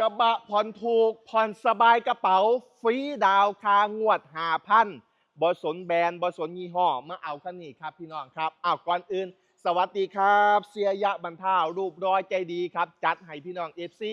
กระบะผ่อนถูก ผ่อนสบายกระเป๋า ฟรีดาวคางวดหาพันบสนแบรนด์บสนยี่ห้อมาเอาคันนี้ครับพี่น้องครับอ้าวก่อนอื่น สวัสดีครับ เสียยะบรรเทารูปร้อยใจดีครับ จัดให้พี่น้องเอฟซี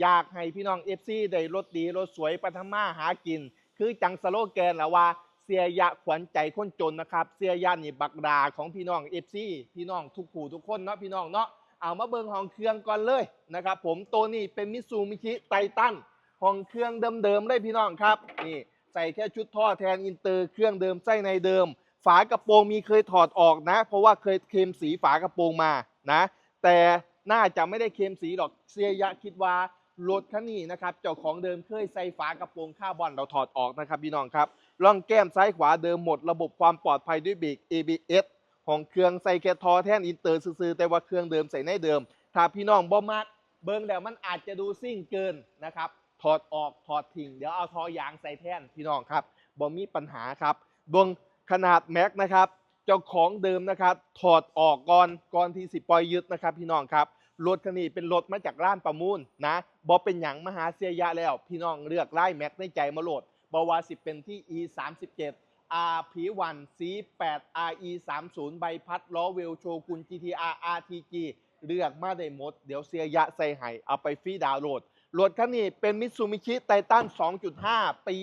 อยากให้พี่น้องเอฟซีได้รถดีรถสวยปฐมาหากิน คือจังสโลแกนแหละว่าเสียยะขวัญใจคนจนนะครับ เสียยะนี่บักดาของพี่น้องเอฟซีพี่น้องทุกผู้ทุกคนเนาะพี่น้องเนาะ เอามาเบิงห้องเครื่องก่อนเลยนะครับ ผมตัวนี้เป็นมิซูมิชิไททันห้องเครื่องเดิมๆเลยพี่น้องครับนี่ใส่แค่ชุดท่อแทนอินเตอร์เครื่องเดิมไส้ในเดิม ฝากระโปรงมีเคยถอดออกนะ เพราะว่าเคยเคลมสีฝากระโปรงมานะ แต่น่าจะไม่ได้เคลมสีหรอกเสียยะคิดว่ารถคันนี้นะครับเจ้าของเดิมเคยใส่ฝากระโปรงคาบอนเราถอดออกนะครับพี่น้องครับล่องแก้มซ้ายขวาเดิมหมด ระบบความปลอดภัยด้วยเบรก ABS ของเครื่องใส่แค่ทอแท่นอินเตอร์ซื่อแต่ว่าเครื่องเดิมใส่ในเดิม ถ้าพี่น้องบ่มักเบิ่งแล้วมันอาจจะดูซิ่งเกินนะครับ ถอดออกถอดทิ้งเดี๋ยวเอาทอยางใส่แท่นพี่น้องครับบ่มีปัญหาครับเบิ่งขนาดแม็กนะครับเจ้าของเดิมนะครับ ถอดออกก่อนก่อนที่สิปล่อยยึดนะครับ พี่น้องครับรถคันนี้เป็นรถมาจากร้านประมูลนะบ่เป็นหยังมหาเสียยะแล้ว พี่น้องเลือกไล่แม็กในใจมาโหลดบว่าสิเป็นที่ e 3 7 RP1 C8 RE 3 0ใบพัดล้อเวลโชกุน GTR RTG เลือกมาได้หมด เดี๋ยวเสียยะใส่ให้เอาไปฟรีดาวน์โหลดรถคันนี้เป็นมิตซูมิชิไททัน2.5 ปี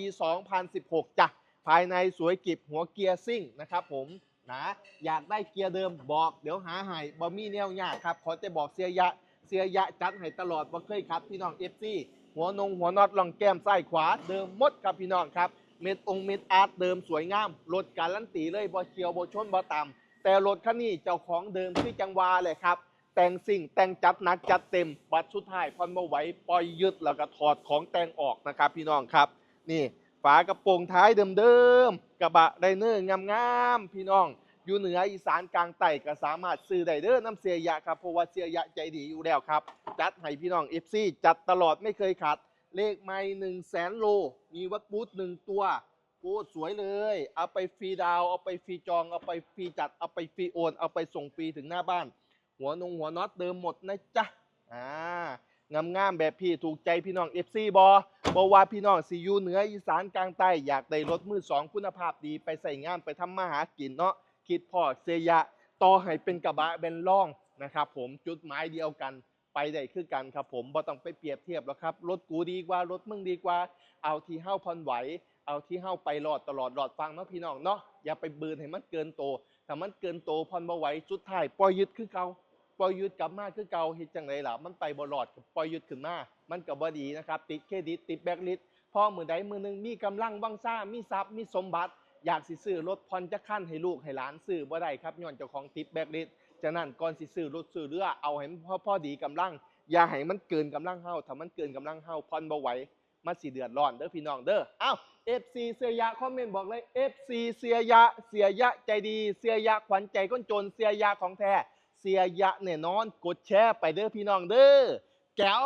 2016 จ้ะ ภายในสวยกิบหัวเกียร์ซิ่งนะครับผมนะอยากได้เกียร์เดิมบอกเดี๋ยวหาให้บอมี่แนวยากครับ ขอจะบอกเสียยะเสียยะจัดให้ตลอดว่าเคยครับ พี่น้องเอฟซีหัวนงหัวน็อตลองแก้มซ้ายขวาเดิมหมดครับพี่น้องครับ เม็ดองค์เม็ดอาร์ตเดิมสวยงามรถการลันตีเลยบอเชียวบอชนบอต่ำแต่รถคันนี้เจ้าของเดิมที่จังหวาเลยครับ แต่งสิ่งแต่งจัดหนักจัดเต็มบัตรสุดท้ายพอนมาไหวปล่อยยึดแล้วก็ถอดของแต่งออกนะครับพี่น้องครับ นี่ฝากระโปรงท้ายเดิมๆกระบะไดเนอร์งามๆพี่น้องอยู่เหนืออีสานกลางใต้ก็สามารถซื้อได้เด้อน้ำเสียยะครับเพราะว่าเสียยะใจดีอยู่แล้วครับ จัดให้พี่น้อง FC จัดตลอดไม่เคยขาด เลขไม่หนึ่งแสนโล มีวัดบูธหนึ่งตัวโอ้สวยเลย เอาไปฟรีดาว เอาไปฟรีจอง เอาไปฟรีจัด เอาไปฟรีโอน เอาไปส่งฟรีถึงหน้าบ้าน หัวนงหัวน็อตเดิมหมดนะจ๊ะ อ่างามๆแบบพี่ถูกใจพี่น้อง FC บอบอว่าพี่น้องซียูเหนืออีสานกลางใต้อยากได้รถมือสองคุณภาพดีไปใส่งานไปทำมาหากินเนาะคิดพอเซยะต่อให้เป็นกระบะเป็นล่องนะครับผมจุดหมายเดียวกัน ไปได้คือกันครับผมบ่ต้องไปเปรียบเทียบหรอกครับ รถกูดีกว่ารถมึงดีกว่า เอาที่เฮ้าพอนไหว เอาที่เฮ้าไปหลอดตลอดหลอดฟังเนาะพี่น้องเนาะอย่าไปบืนให้มันเกินโตถ้ามันเกินโตพอนบ่ไหวสุดท้ายปล่อยยึดคือเก่าปล่อยยึดกลับมาคือเก่าเฮ็ดจังไดล่ะมันไปบ่รอดก็ปล่อยยึดขึ้นมา มันก็บ่ดีนะครับติดเครดิตติดแบล็คลิสต์พอมือใดมือหนึงมีกำลังวังซ่ามีทรัพย์มีสมบัติ อยากสิซื้อรถผ่อนจะขั้นให้ลูกให้หลานซื้อบ่ได้ครับย้อนเจ้าของติดแบล็คลิส ต์ฉะนั้นก่อนสิซื้อรถซื้อเรือเอาให้มันพอพอดีกำลัง อย่าให้มันเกินกำลังเฮาถ้ามันเกินกำลังเฮาผ่อนบ่ไหวมันสิเดือดร้อนเด้อพี่น้องเด้อเอ้า FC เสียยะคอมเมนต์บอกเลย FC เสียยะเสียยะใจดีเสียยะขวัญใจคนจนเสียยะของแท้เสียยะแน่นอนกดแชร์ไปเด้อพี่น้องเด้อแก้ว